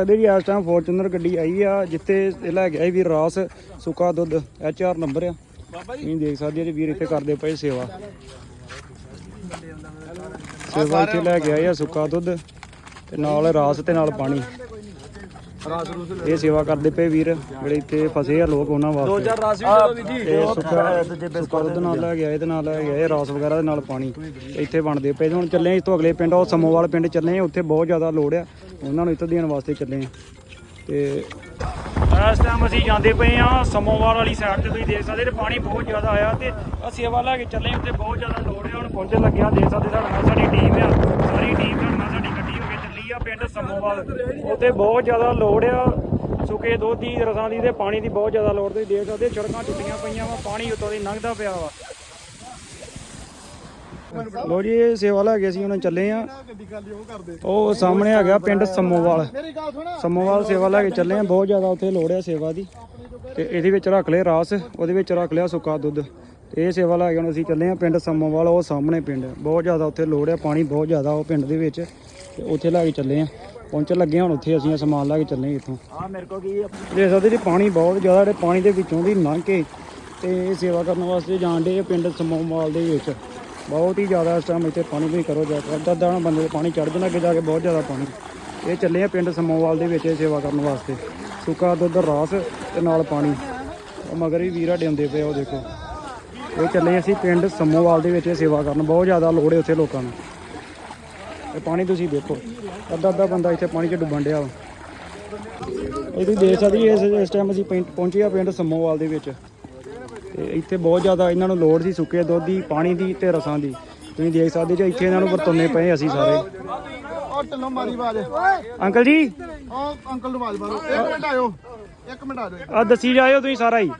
ਇਹਦੇ ਜੀ ਇਸ ਟਾਈਮ ਫੋਰਚੂਨਰ ਗੱਡੀ ਆਈ ਆ ਜਿੱਥੇ ਇਹ ਲੈ ਗਿਆ ਵੀ ਰਾਸ ਸੁੱਕਾ ਦੁੱਧ ਐਚ ਆਰ ਨੰਬਰ ਆ। ਤੁਸੀਂ ਦੇਖ ਸਕਦੇ ਜੀ ਵੀਰ ਇੱਥੇ ਕਰਦੇ ਪਏ ਸੇਵਾ। ਸੇਵਾ ਇੱਥੇ ਲੈ ਕੇ ਆਏ ਆ ਸੁੱਕਾ ਦੁੱਧ ਤੇ ਨਾਲ ਰਾਸ ਤੇ ਨਾਲ ਪਾਣੀ। ਇਹ ਸੇਵਾ ਕਰਦੇ ਪਏ ਵੀਰ ਜਿਹੜੇ ਇੱਥੇ ਫਸੇ ਆ ਲੋਕ ਉਹਨਾਂ ਵਾਸਤੇ। ਰਾਸ ਵੀ ਜਦੋਂ ਵੀ ਜੀ। ਤੇ ਸੁੱਕਾ ਸੁੱਕਾ ਦੁੱਧ ਨਾਲ ਲੈ ਗਿਆ ਇਹਦੇ ਨਾਲ ਲੈ ਗਿਆ ਇਹ ਰਾਸ ਵਗੈਰਾ ਦੇ ਨਾਲ ਪਾਣੀ। ਇੱਥੇ ਬਣਦੇ ਪਏ ਹੁਣ ਚੱਲੇ ਆ ਇਸ ਤੋਂ ਅਗਲੇ ਪਿੰਡ ਉਹ ਸਮੋਵਾਲ ਪਿੰਡ ਚੱਲੇ ਆ ਉੱਥੇ ਬਹੁਤ ਜ਼ਿਆਦਾ ਲੋੜ ਆ। ਉਹਨਾਂ ਨੂੰ ਇੱਥੋਂ ਦੇਣ ਵਾਸਤੇ ਚੱਲੇ ਆ। ਤੇ ਇਸ ਟਾਈਮ ਅਸੀਂ ਜਾਂਦੇ ਪਏ ਆ ਸਮੋਵਾਲ ਵਾਲੀ ਸਾਈਡ ਤੇ ਤੁਸੀਂ ਦੇਖ ਸਕਦੇ ਤੇ ਪਾਣੀ ਬਹੁਤ ਜ਼ਿਆਦਾ ਆਇਆ ਤੇ ਆ ਸੇਵਾ ਲੈ ਕੇ ਚੱਲੇ ਉੱਥੇ ਬਹੁਤ ਜ਼ਿਆਦਾ ਲੋੜ ਆ ਹੁਣ ਪਹੁੰਚਣ ਲੱਗਿਆ ਦੇਖ ਸਕਦੇ ਸਾਡੀ ਟੀਮ ਆ ਸਾਰੀ ਟੀਮ ਸਾਡੇ ਨਾਲ ਸਾਡੀ ਗੱਡੀ ਹੋ ਕੇ ਚੱਲੀ ਆ ਪਿੰਡ ਸਮੋਵਾਲ ਉੱਥੇ ਬਹੁਤ ਜ਼ਿਆਦਾ ਲੋੜ ਆ। ਸੁੱਕੇ ਦੁੱਧ ਦੀ, ਰਸਾਂ ਦੀ ਤੇ ਪਾਣੀ ਦੀ ਬਹੁਤ ਜ਼ਿਆਦਾ ਲੋੜ ਤੁਸੀਂ ਦੇਖ ਸਕਦੇ ਸੜਕਾਂ ਟੁੱਟੀਆਂ ਪਈਆਂ ਵਾ, ਪਾਣੀ ਉੱਤੋਂ ਦੀ ਲੰਘਦਾ ਪਿਆ ਵਾ। ਲੋ ਜੀ, ਇਹ ਸੇਵਾ ਲੈ ਕੇ ਅਸੀਂ ਹੁਣ ਚੱਲੇ ਆ। ਉਹ ਸਾਹਮਣੇ ਆ ਗਿਆ ਪਿੰਡ ਸਮੋਵਾਲ। ਸਮੋਵਾਲ ਸੇਵਾ ਲੈ ਕੇ ਚੱਲੇ ਆ, ਬਹੁਤ ਜ਼ਿਆਦਾ ਉੱਥੇ ਲੋੜ ਆ ਸੇਵਾ ਦੀ। ਤੇ ਇਹਦੇ ਵਿੱਚ ਰੱਖ ਲਏ ਰਾਸ, ਉਹਦੇ ਵਿੱਚ ਰੱਖ ਲਿਆ ਸੁੱਕਾ ਦੁੱਧ। ਇਹ ਸੇਵਾ ਲੈ ਕੇ ਹੁਣ ਅਸੀਂ ਚੱਲੇ ਆ ਪਿੰਡ ਸਮੋਵਾਲ ਉਹ ਸਾਹਮਣੇ ਪਿੰਡ ਬਹੁਤ ਜ਼ਿਆਦਾ ਉੱਥੇ ਲੋੜ ਆ ਪਾਣੀ ਬਹੁਤ ਜ਼ਿਆਦਾ ਉਹ ਪਿੰਡ ਦੇ ਵਿੱਚ। ਤੇ ਉੱਥੇ ਲੈ ਕੇ ਚੱਲੇ ਆ ਪਹੁੰਚਣ ਲੱਗੇ ਹੁਣ ਉੱਥੇ ਅਸੀਂ ਸਮਾਨ ਲੈ ਕੇ ਚੱਲੇ ਇੱਥੋਂ। ਆ ਮੇਰੇ ਕੋ ਕੀ ਦੇਖ ਸਕਦੇ ਜੀ ਪਾਣੀ ਬਹੁਤ ਜ਼ਿਆਦਾ ਜਿਹੜੇ ਪਾਣੀ ਦੇ ਵਿੱਚੋਂ ਦੀ ਲੰਘ ਕੇ ਤੇ ਇਹ ਸੇਵਾ ਕਰਨ ਵਾਸਤੇ ਜਾਣ ਦੇ ਪਿੰਡ ਸਮੋਵਾਲ ਦੇ ਵਿੱਚ। ਬਹੁਤ ਹੀ ਜ਼ਿਆਦਾ ਇਸ ਟਾਈਮ ਇੱਥੇ ਪਾਣੀ ਵੀ ਕਰੋ ਜਾ ਕੇ ਅੱਧਾ ਬੰਦੇ ਦੇ ਪਾਣੀ ਚੜ ਜਾਣਾ ਅੱਗੇ ਜਾ ਕੇ ਬਹੁਤ ਜ਼ਿਆਦਾ ਪਾਣੀ। ਇਹ ਚੱਲੇ ਆ ਪਿੰਡ ਸਮੋਵਾਲ ਦੇ ਵਿੱਚ ਇਹ ਸੇਵਾ ਕਰਨ ਵਾਸਤੇ। ਸੁੱਕਾ ਦੁੱਧ ਰਾਸ ਤੇ ਨਾਲ ਪਾਣੀ। ਮਗਰ ਵੀ ਵੀਰਾ ਡਿਆਉਂਦੇ ਪਏ ਉਹ ਦੇਖੋ। ਇਹ ਚੱਲੇ ਅਸੀਂ ਪਿੰਡ ਸਮੋਵਾਲ ਦੇ ਵਿੱਚ ਇਹ ਸੇਵਾ ਕਰਨ। ਬਹੁਤ ਜ਼ਿਆਦਾ ਲੋੜ ਹੈ ਉੱਥੇ ਲੋਕਾਂ ਨੂੰ। ਇਹ ਪਾਣੀ ਤੁਸੀਂ ਦੇਖੋ ਅੱਧਾ ਅੱਧਾ ਬੰਦਾ ਇੱਥੇ ਪਾਣੀ 'ਚ ਡੁੱਬਣ ਡਿਆ ਵਾ। ਇਹ ਤੁਸੀਂ ਦੇਖ ਸਕਦੇ ਇਸ ਇਸ ਟਾਈਮ ਅਸੀਂ ਪਿੰਡ- ਪਹੁੰਚੇ ਆ ਪਿੰਡ ਸੰਮੋਵਾਲ ਦੇ ਵਿੱਚ। ਤੇ ਇੱਥੇ ਬਹੁਤ ਜ਼ਿਆਦਾ ਇਹਨਾਂ ਨੂੰ ਲੋੜ ਸੀ ਸੁੱਕੇ ਦੁੱਧ ਦੀ ਪਾਣੀ ਦੀ ਤੇ ਰਸਾਂ ਦੀ। ਤੁਸੀਂ ਦੇਖ ਸਕਦੇ ਜੀ ਇੱਥੇ ਇਹਨਾਂ ਨੂੰ ਵਰਤੋਨੇ ਪਏ ਅਸੀਂ ਸਾਰੇ। ਉਹ ਢਿੱਲੋਂ ਮਾਰੀ ਆਵਾਜ਼ ਅੰਕਲ ਜੀ? ਉਹ ਅੰਕਲ ਨੂੰ ਆਵਾਜ਼ ਮਾਰੋ। ਇੱਕ ਮਿੰਟ ਆਇਓ। ਇੱਕ ਮਿੰਟ ਆ ਜਾਓ। ਆ ਦੱਸੀ ਜਾਇਓ ਤੁਸੀਂ ਸਾਰਾ ਹੀ।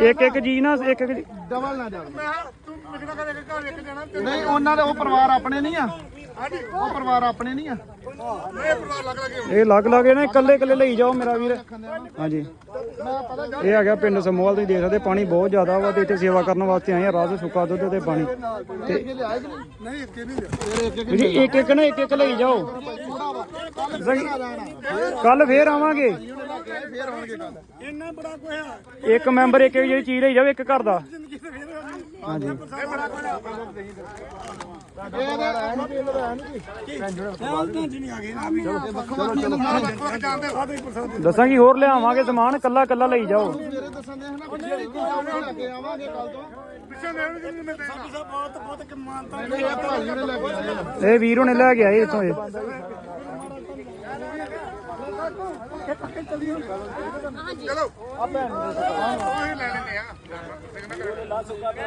ਇੱਕ ਇੱਕ ਜੀ। ਨਾ ਇੱਕ ਇੱਕ ਜੀ- ਡਬਲ ਨਾ ਨਹੀਂ ਉਹਨਾਂ ਦੇ ਉਹ ਪਰਿਵਾਰ ਆਪਣੇ ਨਹੀਂ ਆ। ਉਹ ਪਰਿਵਾਰ ਆਪਣੇ ਨਹੀਂ ਆ। ਇਹ ਲੱਗ ਲੱਗੇ ਨਾ ਇਕੱਲੇ ਇਕੱਲੇ ਲਈ ਜਾਓ ਮੇਰਾ ਵੀਰ। ਹਾਂਜੀ। ਇਹ ਆ ਗਿਆ ਪਿੰਡ ਸਮੋਵਾਲ ਤੁਸੀਂ ਦੇਖ ਸਕਦੇ ਪਾਣੀ ਬਹੁਤ ਜ਼ਿਆਦਾ ਵਾ ਤੇ ਇੱਥੇ ਸੇਵਾ ਕਰਨ ਵਾਸਤੇ ਆਏ ਆ ਰਾਤ ਸੁੱਕਾ ਦੁੱਧ ਤੇ ਪਾਣੀ। ਤੇ ਨਹੀਂ ਇੱਕੇ ਨਹੀਂ ਲਿਆ। ਇੱਕ ਜੀ। ਇੱਕ ਇੱਕ ਨਾ ਇੱਕ ਇੱਕ ਲਈ ਜਾਓ। ਕੱਲ ਫੇਰ ਆਵਾਂਗੇ। ਫੇਰ ਹੋਣਗੇ ਗੱਲ ਇੱਕ ਮੈਂਬਰ ਇੱਕ ਜਿਹੜੀ ਚੀਜ਼ ਲਈ ਜਾਵੇ ਇੱਕ ਘਰ ਦਾ। ਹਾਂਜੀ। ਦੱਸਾਂ ਕੀ ਹੋਰ ਲਿਆਵਾਂਗੇ ਸਮਾਨ, ਕੱਲਾ ਕੱਲਾ ਲਈ ਜਾਓ। ਇਹ ਵੀਰ ਦੇ ਹਨਾ ਪਿੱਛੇ ਲੈ ਕੇ ਆਵਾਂਗੇ ਕੱਲ ਇਹ। ਭਾਈ ਨੇ ਲੈ ਕੇ ਆਏ ਆ। ਵੀਰ ਹੁਣੇ ਲੈ ਚਲੋ ਆ। ਭੈਣ